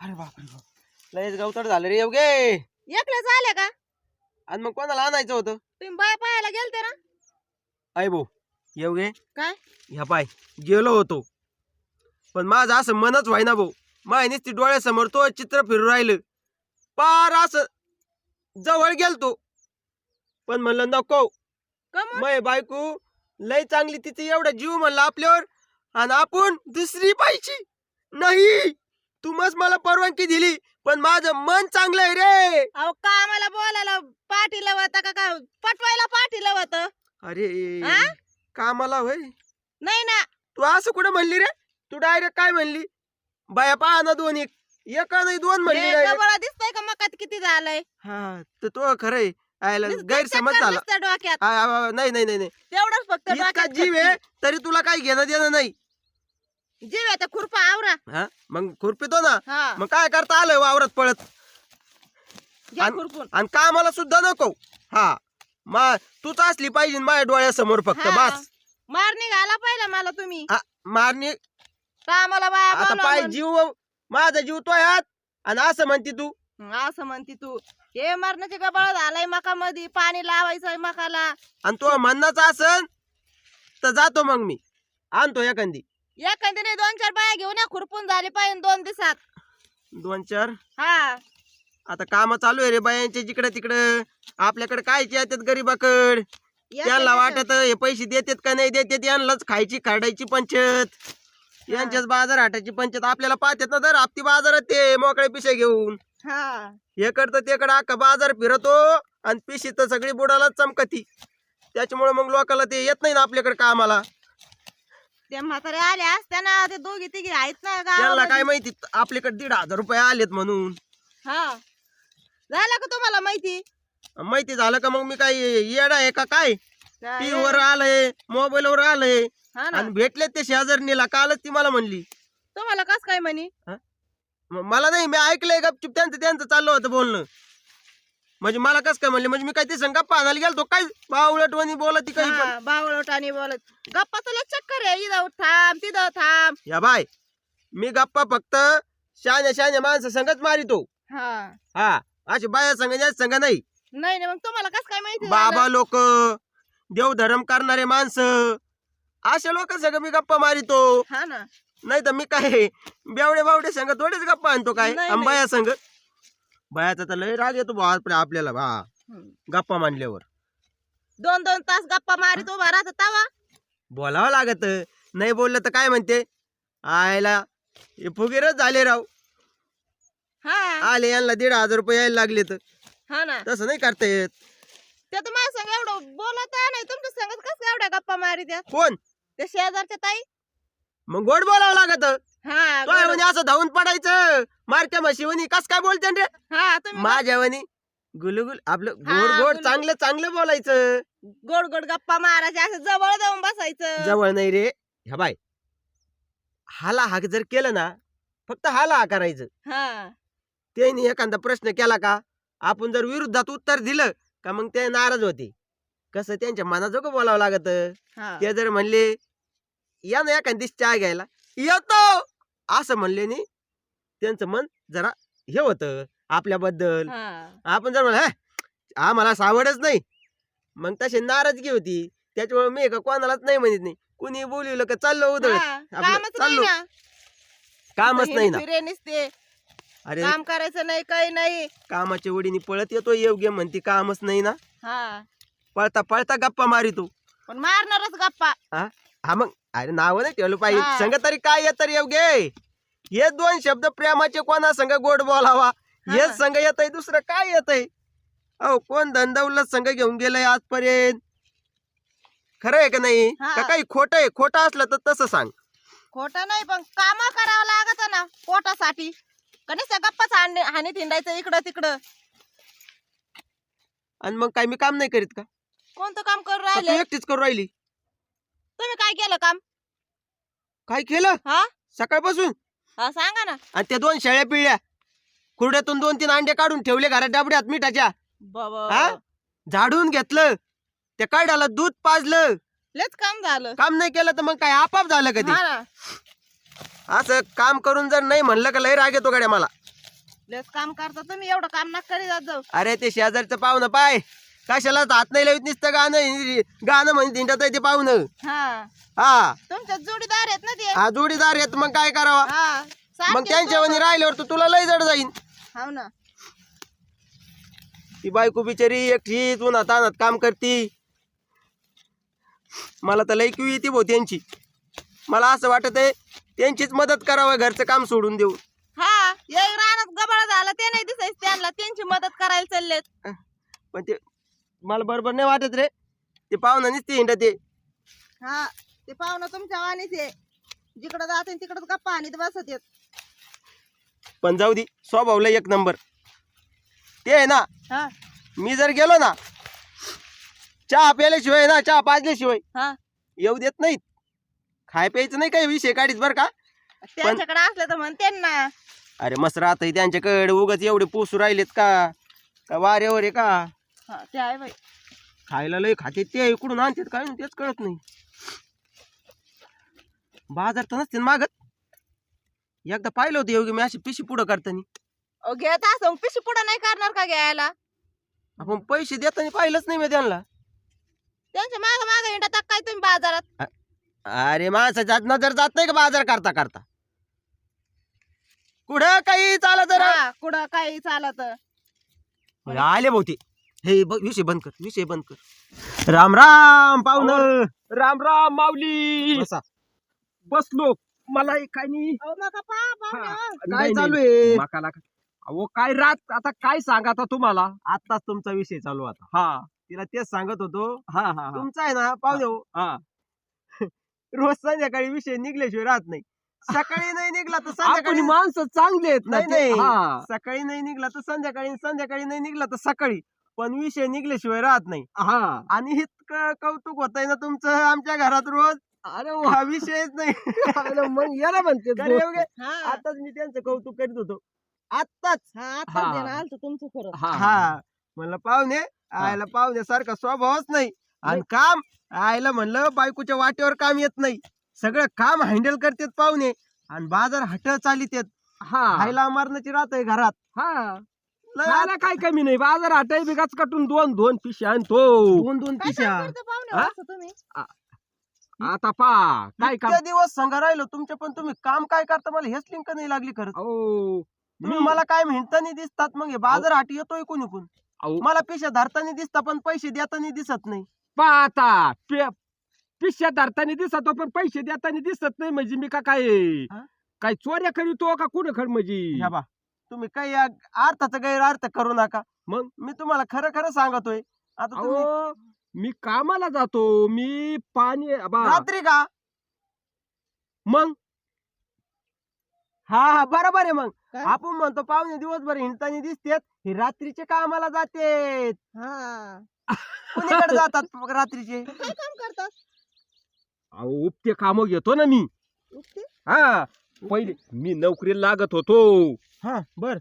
अरे बापरे बाप. लयच गवतड झालं रे येवगे एकलेच आले का? आणि मग कोणाला आणायचं होतं? तुम्ही बाया पाहायला गेलते ना? आई भाऊ येवगे काय? ह्या पाय गेलो होतो. पण माझं असं मनच व्हायना भाऊ. माय नुसती डोळ्यासमोर तो चित्र फिरू राहिलं. पार असं जवळ गेलतो. पण म्हणलं नको. का? मय बायको लय चांगली तिथे एवढा जीव म्हणला आपल्यावर. आणि आपण दुसरी पाहिजे. नाही. तू मस्त मला परवानगी दिली पण माझं मन चांगलं आहे रे. अहो का आम्हाला बोलायला पाठी लवत का? काय पटवायला पाठी लवत? अरे हा? कामाला होय. नाही ना. तू असं कुठं म्हणली रे? तू डायरेक्ट काय म्हणली? बाया पहा ना दोन एक. एका नाही दोन म्हणली हे direct. गबाळा दिसतंय का मकात किती झालंय? हा तर तो खरंय आयला गैरसमज चक्कर झाला. डोक्यात. आ, आ, आ, नाही नाही नाही नाही. तेवढंच फक्त इतका डोक्यात जीव आहे. तरी तुला काही घेणं देणं नाही. जीव आहे तर खुरपा आवरा. हा? मग खुरपितो ना? हा. मग काय करता आलं वावरात पळत? घ्या आणि- खुरपून. आणि कामाला सुद्धा नको. हा. मा तूच असली पाहिजे माझ्या डोळ्यासमोर फक्त हा. बस. मार निघाला मला तुम्ही. आ, मारणी कामाला बाया आता पाय. जीव माझा जीव तो हात. आणि असं म्हणते तू. हं, असं म्हणती तू. हे मरणाचे गबाळ झालंय मका मध्ये पाणी लावायचंय मकाला. आणि तो म्हणण्याचं असन तर जातो मग मी. आणतो एखादी. एखाद्याने दोन चार बाया घेऊन या खुरपून झाले पाहिजे दोन दिवसात. दोन चार हा. आता काम चालू आहे रे बायांचे जिकडे तिकडे. आपल्याकडे काय येतात गरीबाकड? त्यांना. वाटत हे पैसे देतात का नाही देतात? यांनाच खायची खाडायची पंचत यांच्याच बाजार हाटाची पंचत आपल्याला पाहतात ना तर आपती बाजारात ते मोकळे पिशे घेऊन. हा. हे करतं ते कडे अख्खा बाजार फिरतो आणि पिशी तर सगळी बुडाला चमकती. त्याच्यामुळे मग लोकांना ते येत नाही ना आपल्याकडे कामाला. ते म्हातारे आले असत्या ना ते दोघी तिघी आहेत ना त्यांना गावामध्ये. काय माहिती आपल्याकडे दीड हजार रुपये आलेत म्हणून. हा. झालं का तुम्हाला माहिती? माहिती झालं का मग मी काय येडा आहे का काय? काय? टीव्ही वर आलंय मोबाईल वर आलंय. हा ना. आणि भेटले ते शेजारणीला कालच ती मला म्हणली. तुम्हाला कस काय म्हणी? म- मला नाही मी ऐकलंय गपचूप त्यांचं त्यांचं चाललं होतं बोलणं. म्हणजे मला कस काय म्हणले म्हणजे मी काय ते संग गप्पा आणायला गेलतो काय? बावळटवानी बोला ती काही पण. बावळटाने बोलत. गप्पा तुला चक्कर आहे इथं थांब तिथं थांब. या बाय मी गप्पा फक्त शान्या शान्या माणसं संगच मारितो. हा. हा अशी बाया संग जास्त संग नाही. नाही नाही मग तुम्हाला कस काय माहिती बाबा झालं? लोक देवधर्म करणारे माणसं अशा लोक संग मी गप्पा मारितो. हा ना. नाही तर मी काय बेवडे बावडे संग थोडेच गप्पा आणतो काय? नाही, नाही. बाया संग बायाचा तर लय राग येतो आपल्या आपल्याला बा. गप्पा मांडल्यावर. दोन दोन तास गप्पा मारित उभा राहत तवा. बोलावं लागत. नाही बोललं तर काय म्हणते? आयला हे फुगीरच झाले राव. हा. आले यांना दीड हजार रुपये यायला लागले तर हा ना. तसं नाही करता येत. ते तर माझ्या संग एवढं बोलत नाही तुमच्या संगत कस एवढ्या गप्पा मारित कोण? ते शेजारच्या ताई. मग गोड बोलावं लागत. हा तो म्हणे असं धावून पडायचं. मारत्या म्हशीवनी कस काय बोलते रे? हा तुम्ही माझ्यावनी गुलगुल आपलं गोड गोड गुलगुल. चांगलं चांगलं बोलायचं. गोड गोड गप्पा मारायच्या असं जवळ जाऊन बसायचं. जवळ नाही रे. ह्या बाय हाला हाक जर केलं ना फक्त हाला हा करायचं. हा. त्यांनी एखादा प्रश्न केला का आपण जर विरुद्धात उत्तर दिलं का मग ते नाराज होते. कसं त्यांच्या मनाजोगं बोलावं लागत. हा. ते जर म्हणले या ना एखादी चहा घ्यायला येतो! असं म्हणले नी त्यांचं मन जरा हे होतं आपल्याबद्दल. हा. आपण जर म्हणलं "हा, आम्हाला असं आवडच नाही. मग तशी नाराजगी होती. त्याच्यामुळे मी का कोणालाच नाही म्हणत नाही. कुणी बोलवलं का चाललो उधळ हा, आपलं कामच नाही चाललो. ना. कामच नाही ना. फिरे नुसते अरे काम करायचं नाही काही नाही. कामाच्या ओढीने पळत येतो योग्य म्हणते कामच नाही ना. हा. पळता पळता गप्पा मारितो. पण मारणारच गप्पा. हा मग अरे नाव नाही ठेवलं पाहिजे हा. संग तरी काय येत योग्य हे दोन शब्द प्रेमाचे कोणा संग गोड बोलावा? हा. हेच संग येत दुसरं काय येत अहो कोण धंदावलं संघ घेऊन गेलंय आजपर्यंत? खरं आहे का नाही? हा. का काही खोट आहे? खोटं असलं तर तसं सांग. खोट नाही पण काम करावं लागत ना पोटासाठी. कणीस गप्पाच हाणी हानी थिंडायचं इकडं तिकडं. आणि मग काय मी काम नाही करीत का? कोणतं काम करू का तू राहिले? एकटीच करू राहिली. तुम्ही काय केलं काम? काय केलं? हा? सकाळपासून? हा सांगा ना. आणि त्या दोन शेळ्या पिळल्या. कुरड्यातून दोन तीन अंडे काढून ठेवले घरात डबड्यात मिठाच्या. बाबा. हा? झाडून घेतलं. त्या काढाला दूध पाजलं. लेच काम झालं. काम नाही केलं तर मग काय आपाप झालं कधी? हा ना. असं काम करून जर नाही म्हणलं का लय राग येतो गाड्या मला. लस काम करता तुम्ही एवढं काम नका करी जात जाऊ. अरे ते शेजारचं पाहुणं पाय. कशाला हात नाही लावित नुसतं गाणं गाणं म्हणजे दिंडत आहे ते पाहुणं. हा. हा. तुमच्या जोडीदार आहेत ना ते? हा जोडीदार येत मग काय करावा? हा. मग सारखेच त्यांच्या. वनी राहिल्यावर तर तुला लय जड जाईन. हाव ना. ती बायको बिचारी एकटीच उन्हात तानात काम करती. मला तर लई किव येते भाऊ त्यांची. मला असं वाटत आहे त्यांचीच मदत करावं घरचं काम सोडून देऊन. हा. एक रानात गबाळ झालं ते नाही दिसायच त्यांना. त्यांची मदत करायला चाललेत. पण ते मला बरोबर नाही वाटत रे. ते पाहुणं नुसते हिंडत ते. हा ते पाहुणं तुमच्या वाणीच आहे. जिकडं जाते तिकडं गप्पा आणि बसत येत पण जाऊ दे स्वभावला एक नंबर. ते आहे ना हा. मी जर गेलो ना चहा प्यायल्याशिवाय ना चहा पाजल्याशिवाय हा. येऊ देत नाहीत. खाय प्यायचं नाही काही विषय काढीत बरं का. त्यांच्याकडे असलं तर म्हणते ना अरे मस्त राहत त्यांच्याकडे उगाच एवढे पोसू राहिलेत का? का वाऱ्यावर आहे का? हा ते आहे बाई. खायला लय खाते ते इकडून आणतात काय नाही तेच कळत नाही. बाजार तर नसते मागत. एकदा पाहिलं होतं योगी मी अशी पिशी पुढं करताना. अहो, घेत असं पिशी पुढं नाही करणार का घ्यायला? आपण पैसे देताना पाहिलंच नाही मी त्यांना. त्यांच्या माग माग हिंडा काय तुम्ही बाजारात? अरे माणसाच्या नजर जात नाही का बाजार करता करता? कुठं काही चालत जरा? हा, कुठं काही चालत. आले भाऊ ते हे ब- विषय बंद कर विषय बंद कर. राम राम पाहुणं. राम राम माऊली. बसा. बसलो मला एक काय नाही. अहो, नका पहा, पाहुणे. काय नाही, चालू. आहे. माका लाका. अहो काय रात आता काय सांगा आता तुम्हाला? आत्ताच तुमचा विषय चालू आता. हा. तिला तेच सांगत होतो. हा हा हा, तुमचा आहे ना पाहुणे हो, हा. रोज संध्याकाळी विषय निघल्याशिवाय राहत नाही. सकाळी नाही निघला तर आपण संध्याकाळी माणसं चांगले आहेत ना नाही, ते. नाही. हा. सकाळी नाही निघला तर संध्याकाळी संध्याकाळी नाही निघला तर सकाळी. पण विषय निघल्याशिवाय राहत नाही. हा. आणि इतकं कौतुक होत ना तुमचं आमच्या घरात रोज. अरे वा. हा विषयच नाही. अरे मग याला म्हणते? हा. आताच मी त्यांचं कौतुक करीत होतो. आत्ताच. आता देणं आलं तुमचं खरं. हा. म्हणलं पाहुणे आयला पाहुण्यासारखा स्वभावच नाही. आणि काम आयला म्हणलं बायकोच्या वाटेवर काम येत नाही. सगळं काम हँडल करतात पाहुणे. आणि बाजार हट चालित हा. खायला मारण्याची राहत आहे घरात. हा. खायला काय कमी नाही बाजार हटाई बिगाच कटून दोन दोन पिशे आणतो. दोन दोन पिशा काम करता पाहुणे हा? असं तुम्ही? आता पा काय काम? दिवस संघ राहिलो तुमच्या पण तुम्ही काम काय करता? मला हेच लिंक नाही लागली खरं अहो तुम्ही मी- मला काय म्हणताना दिसतात? मग हे बाजार हाटी येतोय कोणी कोण अहो. मला पिशा धरताना दिसता पण पैसे देताना दिसत नाही. पाहता पे- पिशव्या धरताना दिसतो पण पैसे देताना दिसत नाही म्हणजे मी का काय? हा? काय चोऱ्या करीतो का कुठं खड म्हणजे? ह्या बा. तुम्ही काही या अर्थाचा गैरअर्थ करू नका. मग? मी तुम्हाला खरं खरं सांगतोय. आता तुम्ही अहो मी कामाला जातो. मी पाणी बा, रात्री का? मग? हा हा बरोबर आहे मग. काय? आपण म्हणतो पाहुणे दिवसभर हिंडताना दिसतेत हे रात्रीचे कामाला जाते हा. कुणीकडे जातात रात्रीचे? काय काम करतात? अहो उपते काम घेतो ना मी. उठते? हा. पहिले मी नोकरीला लागत होतो. हा बर.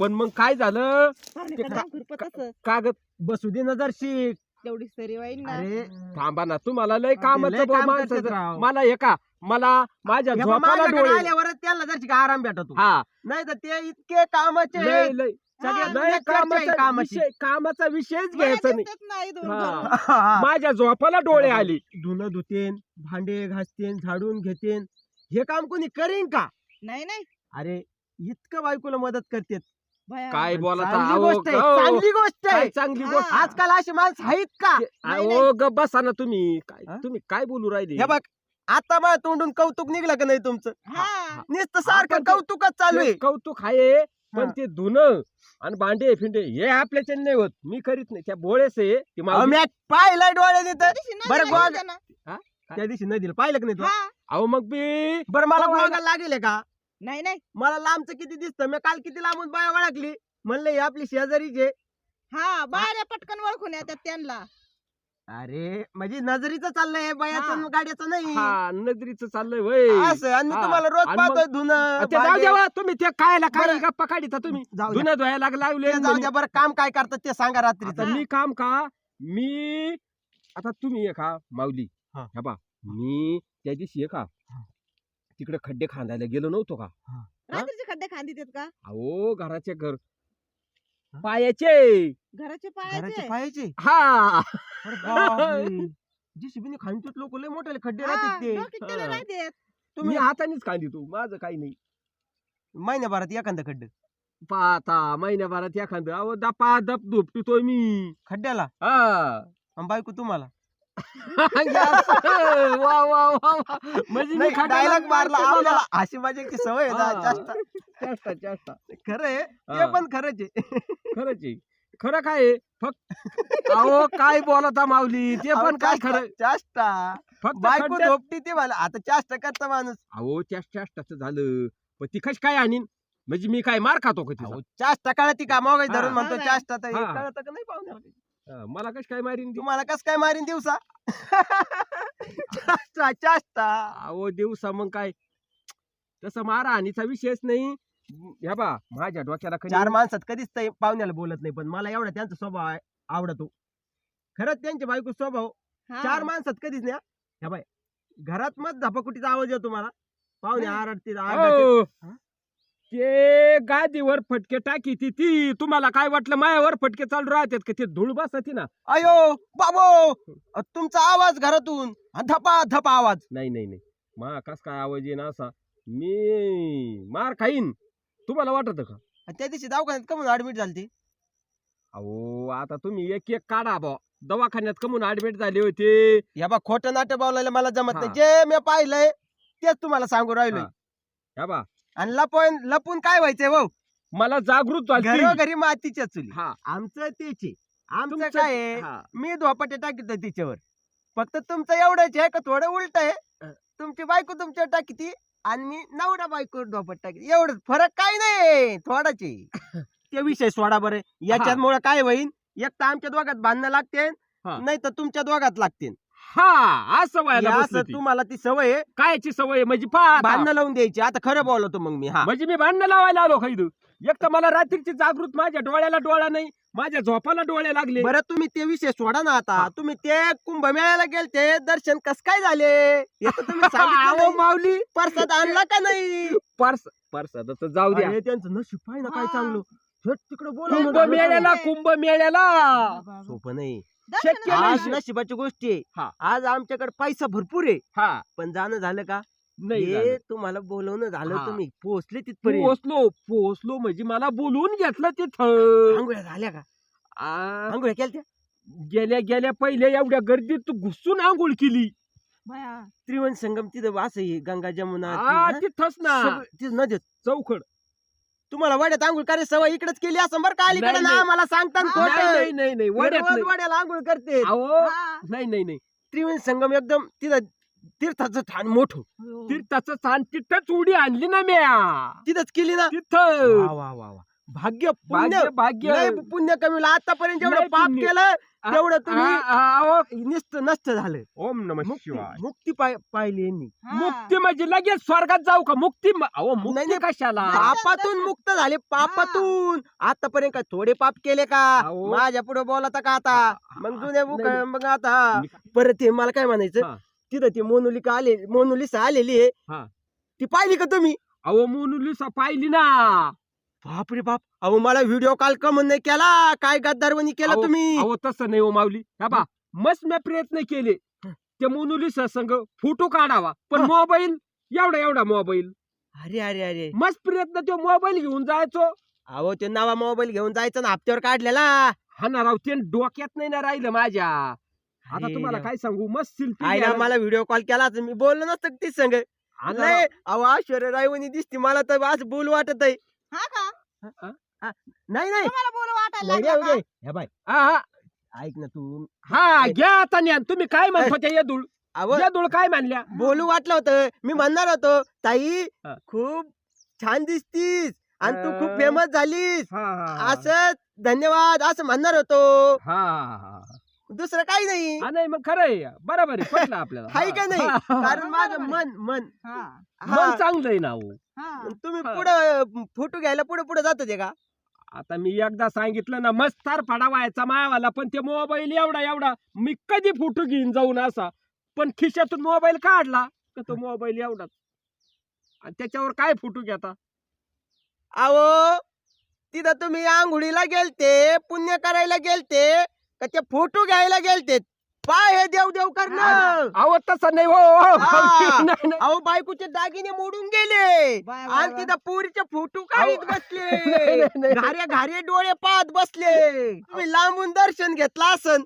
पण मग काय झालं? ते का का-. कागद बसू दे नजर शिक तेवढी सरी वाईन ना. अरे थांबा ना तुम्हाला लय लय कामाचं बुवा काम करतात माणसाचं. राव. मला हे का मला माझ्या हे बा, झोपाला माझ्याकडे डोळे आल्यावरच त्याला जर आराम भेटतो. हा. नाही तर ते इतके कामाचे लय लय. सगळ्या दुनियेत लय चर्चा आहे कामाचा कामाची. विषय कामाचा विषयच मला घ्यायचा नाही. दिसत नाही दोन हा. दोन. माझ्या झोपाला डोळे आले. धुणं धुतेन भांडे घासतेन झाडून घेतेन. हे काम कोणी करीन का? नाही नाही. अरे इतकं बायकोला मदत करते. काय बोला चांगली गोष्ट आहे चांगली गोष्ट आहे. चांगली. गोष्ट? आजकाल अशी माणसं आहेत का? नाही, अहो ग बसा ना तुम्ही. काय? तुम्ही काय बोलू राहिले? हे बघ आता माझ्या तोंडून कौतुक निघलं का नाही तुमचं? हा. नुसतं सारखं कौतुकच चालू आहे. कौतुक आहे पण हा. ते धुणं आणि भांडे फिंडे हे आपल्याच्या नाही होत. मी करीत नाही. त्या बोळेस आहे ते अहो, माऊली- मी पाहिलंय डोळ्याने तर त्या दिवशी नदीला बरं, गोग-. त्या दिवशी नदीला पाहिलं का नाही तू. अहो मग मी बरं मला गोगाला लागेल का? नाही नाही मला लांबचं किती दिसतं मी काल किती लांबून बाया ओळखली म्हणलं ही आपली शेजारीचे हा बाहेर पटकन ओळखून येतात त्यांना अरे म्हणजे नजरीचं चाललंय बायाचं हा. गाड्याचं नाही हा नजरीचं चाललंय वय असं आणि मी हा. तुम्हाला रोज आणि मग- पाहतोय धुणं ते जाऊ भांडे. द्या तुम्ही ते कायला काय बरं. गप्पा काढिता तुम्ही जाऊ द्या. धुणं धुवायला लागले ते जाऊ द्या बरं काम काय करतात ते सांगा रात्री मी काम का मी आता तुम्ही ये का माऊली हा. बा मी त्या दिवशी ये का तिकडे खड्डे खांदायला गेलो नव्हतो का? हा. रात्रीचे खड्डे खांदीत आहेत का? अहो घराचे घर. पायाचे. घराचे घराचे पायाचे? पायाचे हा जीसीबीने खांदतात लोक लय मोठे खड्डे हा, राहतात ते. डोक्यात त्याला हा. नाही देत तुम्ही? तुम्ही हातानेच खांदी तू माझं काही नाही. महिन्याभरात एखादं खड्ड? पाहता महिन्याभरात एखादं. अहो दपा दप धुपटतोय मी. खड्ड्याला? हा. आणि बायको तुम्हाला? असं. वा वा वा वा. म्हणजे मी डायलॉग मारला मारते आपल्याला मला. अशी सवय आहे ना हा. जास्त चेष्टा चेष्टा खरं आहे हा. ते पण खरंच आहे खरंच आहे खरं काय आहे? फक्त अहो काय बोलता माऊली ते पण काय खरं चाष्टा फक्त बायको खड्ड्यात- धोपटी ते मला आता चाष्टा करता माणूस अहो त्या चेष्टाचं झालं पण ती कशी काय आणीन म्हणजे मी काय मार खातो का तिचा अहो, चाष्टा कळती का मोबाईल धरून हा. म्हणतो हा. चाष्टा तर हे हा. कळतं का नाही पाहुण्याला मला कशी काय मारीन ती? तुम्हाला कस काय मारीन दिवसा चाष्टा चाष्टा अहो दिवसा मग काय तसं मारा आणीचा विषयच नाही ह्या बा माझ्या डोक्याला कधी- चार माणसात कधीच ते पाहुण्याला बोलत नाही पण मला एवढा त्यांचा स्वभाव आहे- आवडतो खरंच त्यांची बायको स्वभाव हा. चार माणसात कधीच नाही हा. ह्या बाय घरात मग धपाकुटीचा आवाज येतो मला पाहुणे. आरडतील हा? ते गादीवर फटके टाकी ती ती. तुम्हाला काय वाटलं मायावर फटके चालू राहतात का? ते धूळ बसती ना. अयो बाबो! तुमचा आवाज घरातून. धपा धपा आवाज. नाही नाही नाही. मा कस काय आवाज येईन असा? मी मार खाईन. तुम्हाला वाटत का? त्या दिवशी दवाखान्यात कमून ऍडमिट झाली अहो आता तुम्ही एक एक काढा बा. दवाखान्यात कमून ऍडमिट झाले होते. या बा खोटं नाट्य बोलायला मला जमत नाही. जे मी पाहिलंय तेच तुम्हाला सांगू राहिलोय. हा. बा. आणि लपवून लपून काय व्हायचंय भाऊ? मला जागृत झाली घरोघरी मातीच्या चुली. हा. आमचं तेचे आमचं तुमचं- काय आहे? हा. मी धोपाटे टाकीत तिच्यावर. फक्त तुमचं एवढंच आहे का थोडं उलट आहे. तुमची बायको तुमच्यावर टाकीती आणि मी नवरा बायको धोपट टाकी एवढंच. फरक काय नाही थोडाच आहे. ते विषय सोडा बरं. याच्यामुळे काय होईल एक तर आमच्या दोघात बांधणं लागते हा. नाही तर तुमच्या दोघात लागते हा असं व्हायला हे बसलं असं ती. तुम्हाला ती सवय आहे? कायची सवय? आहे? म्हणजे पहा भांडणं लावून द्यायची. आता खरं बोलतो मग मी हा. म्हणजे मी भांडणं लावायला आलो खैद. एक तर मला रात्रीची जागृत माझ्या डोळ्याला डोळा नाही माझ्या झोपाला डोळे लागले. बरं तुम्ही ते विषय सोडा ना आता. तुम्ही ते कुंभमेळ्याला गेलते दर्शन कस काय झाले? हे तर तुम्ही सांगितलं अहो, नाही. माऊली. परसाद आणला का नाही? परस परसादाचं जाऊ द्या. अरे, त्यांचं नशीब पाहिजे ना काय. चांगलं. थेट तिकडे कुंभ बोला मेळ्याला कुंभ मेळ्याला. सोपं नाही. दर्शन शक्य. नाही. आज नशिबाची गोष्टी आहे हा. आज आमच्याकडे पैसा भरपूर आहे हा पण जाणं झालं का नाही हे. तुम्हाला बोलवणं झालं हा. तुम्ही पोहोचले तिथपर्यंत पोहोचलो पोहोचलो म्हणजे मला बोलवून घेतलं तिथं आंघोळ्या झाल्या का आ, आंघोळ्या केल्या गेल्या गेल्या पहिले एवढ्या गर्दीत घुसून आंघोळ केली बया. त्रिवण संगम तिथं असं आहे गंगा जमुना ती, हा? तिथंच ना सगळं तिथं नदीत चौखड तुम्हाला वाड्यात आंघोळ करायची सवय इकडेच केली असं बरं का अलीकडे नाही, ना नाही. आम्हाला सांगता. नाही खोटं नाही नाही नाही वाड्यात रोज नाही. वाड्याला आंघोळ करते अहो हा. नाही नाही नाही त्रिवेणी संगम एकदम तिथं तीर्थाचं ठाण मोठं. तीर्थाचं स्थान तिथंच उडी आणली ना म्या तिथंच केली ना तिथं वा वा वा वा भाग्य पुण्य भाग्य भाग्य लय पुण्य कमी आतापर्यंत जेवढं लय पाप पुण्य. केलं तेवढं तुम्ही निस्त नष्ट झालं. ओम नम मुक्ती शिवाय. मुक्ती पाय- पाहिली यांनी. मुक्ती म्हणजे लगेच स्वर्गात जाऊ का? मुक्ती म- अहो नाही, मुक्ती नाही. कशाला. पापातून मुक्त झाले पापातून. आतापर्यंत काय थोडे पाप केले का? अहो. माझ्या पुढे बोलता का आता? मग जुने बुक नाही, मग आता मी- परत ते मला काय म्हणायचं? हा. तिथं ती मोनुलिका आले मोनुलिसा आलेली आहे. हा. ती पाहिली का तुम्ही? अहो मोनुलिसा पाहिली ना. बापरे बाप. अहो मला व्हिडिओ कॉल कमन नाही केला. काय गद्दारवणी केलं अहो, तुम्ही? अहो तसं नाही हो माऊली. हा बा मस्त मी प्रयत्न केले. त्या मोनुलिसा संग फोटो काढावा. पण हा. मोबाईल एवढा एवढा मोबाईल. अरे अरे अरे. मस्त प्रयत्न तो मोबाईल घेऊन जायचो. अहो ते नवा मोबाईल घेऊन जायचं ना हप्त्यावर काढलेला. हा ना राव ते डोक्यात नाही ना राहिलं माझ्या. आता अरे तुम्हाला. काय सांगू? मस्त आईला शिल्पी मला व्हिडिओ कॉल केला तर मी बोललो नसतं का ती संग नाही अहो ऐश्वर्या रायवणी दिसती. मला तर आज बोल वाटत आहे हा का? नाही नाही. तुम्हाला बोलू वाटायला नाही रे, लागलं का? उगे. हे बाय ऐक ना तू. हा घ्या आता ज्ञान तुम्ही काय म्हणत होत्या येदुळ अहो येदुळ काय म्हणल्या बोलू वाटलं होतं. मी म्हणणार होतो ताई हा. खूप छान दिसतीस आणि तू खूप अं. फेमस झालीस. हा असं धन्यवाद असं म्हणणार होतो. हा हा. दुसरं काही नाही हा, नाही मग खरं आहे बरोबर आहे पटलं आपल्याला हाय का नाही? हा, हा, कारण माझं. मन मन हा. मन. चांगलं आहे ना हो हा. तुम्ही हा. पुढे फोटो घ्यायला पुढे पुढे जात होते का आता मी एकदा सांगितलं ना मस्तार फडा व्हायचा मायावाला पण ते मोबाईल एवढा एवढा मी कधी फोटो घेऊन जाऊन असा पण खिशातून मोबाईल काढला तर तो मोबाईल एवढाच आणि त्याच्यावर काय फोटो घेता अहो तिथं तुम्ही आंघोळीला गेलते पुण्य करायला गेलते का ते फोटो घ्यायला गेलते पाय हे देव देव करणं अहो तसं नाही हो हो. हा. नाही, नाही. अहो बायकोचे दागिने मोडून गेले बाय, बाय, आणि बाय. तिथं पोरीचे फोटो काढीत नाही, बसले नाही. घारे घारे डोळे पाहत बसले तुम्ही लांबून दर्शन घेतलं असन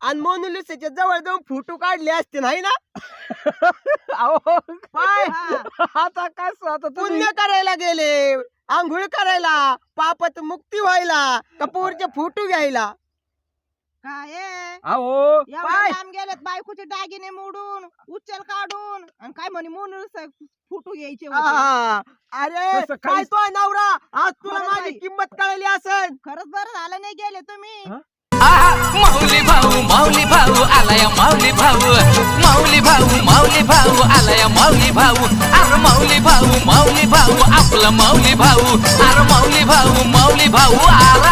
आणि मोनुलिसाच्या जवळ जाऊन फोटो काढले असते नाही ना अहो पाय. आता कसं आता तुम्ही पुण्य करायला गेले आंघोळ करायला पापात मुक्ती व्हायला कपूरचे फोटो घ्यायला काय आहे? अहो. लांब गेलेत बायकोचे दागिने मोडून उचल काढून आणि काय म्हणे म्हणून फुटू घ्यायचे होते. अरे तसं काय तो नवरा आज तुला माझी. किंमत कळली असन खरंच बरं झालं नाही गेले तुम्ही हा? आहा, माऊली भाऊ माऊली भाऊ आलाय माऊली भाऊ माऊली भाऊ माऊली भाऊ आलाय माऊली भाऊ अरे माऊली भाऊ माऊली भाऊ आपला माऊली भाऊ अरे माऊली भाऊ माऊली भाऊ आ